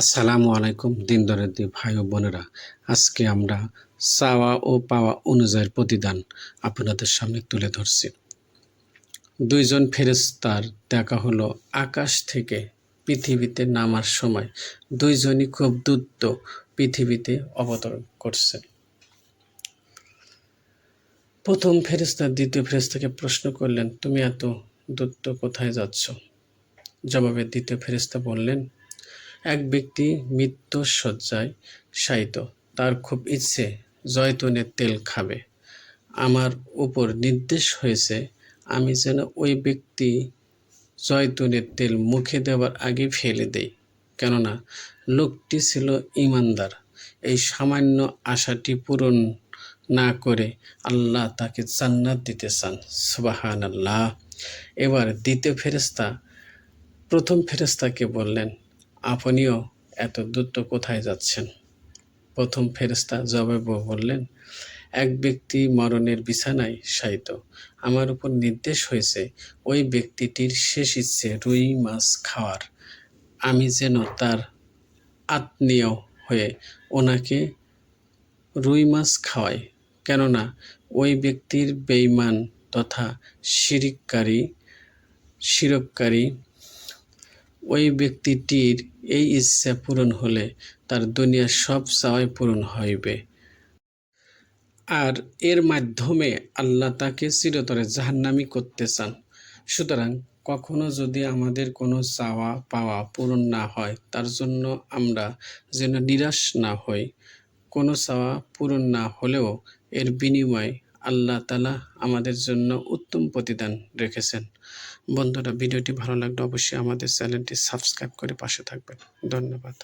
আসসালামু আলাইকুম দিন দরেদি ভাই ও বোনেরা। আজকে আমরা চাওয়া ও পাওয়া অনুযায়ীর প্রতিদান আপনাদের সামনে তুলে ধরছি। দুইজন ফেরেস্তার দেখা হলো আকাশ থেকে পৃথিবীতে নামার সময়। দুইজনই খুব দ্রুত পৃথিবীতে অবতরণ করছে প্রথম ফেরেস্তা দ্বিতীয় ফেরেস্তাকে প্রশ্ন করলেন, তুমি এত দ্রুত কোথায় যাচ্ছ? জবাবে দ্বিতীয় ফেরেস্তা বললেন এক ব্যক্তি মৃত্যুর শয্যায় শায়িত। তার খুব ইচ্ছে জয়তুনের তেল খাবে। আমার উপর নির্দেশ হয়েছে, আমি যেন ওই ব্যক্তি জয়তুনের তেল মুখে দেওয়ার আগে ফেলে দেই। কেননা, লোকটি ছিল ইমানদার। এই সামান্য আশাটি পূরণ না করে আল্লাহ তাকে জান্নাত দিতে চান। সুবাহান আল্লাহ এবার দ্বিতীয় ফেরেস্তা প্রথম ফেরেস্তাকে বললেন আপনিও এত দ্রুত কোথায় যাচ্ছেন? প্রথম ফেরেস্তা জবাবে বললেন, এক ব্যক্তি মরণের বিছানায় শায়িত। আমার উপর নির্দেশ হয়েছে, ওই ব্যক্তিটির শেষ ইচ্ছে রুই মাছ খাওয়ার। আমি যেন তার আত্মীয় হয়ে ওনাকে রুই মাছ খাওয়াই। কেননা, ওই ব্যক্তির বেইমান তথা শিরিককারী শিরককারী ওই ব্যক্তিটির এই ইচ্ছা পূরণ হলে তার দুনিয়ার সব চাওয়াই পূরণ হইবে। আর এর মাধ্যমে আল্লাহ তাকে চিরতরে জাহান্নামি করতে চান। সুতরাং কখনো যদি আমাদের কোনো চাওয়া পাওয়া পূরণ না হয়, তার জন্য আমরা যেন নিরাশ না হই। কোনো চাওয়া পূরণ না হলেও এর বিনিময়ে আল্লাহ তালা আমাদের জন্য উত্তম প্রতিদান রেখেছেন। বন্ধুরা, ভিডিওটি ভালো লাগলে অবশ্যই আমাদের চ্যানেলটি সাবস্ক্রাইব করে পাশে থাকবেন। ধন্যবাদ।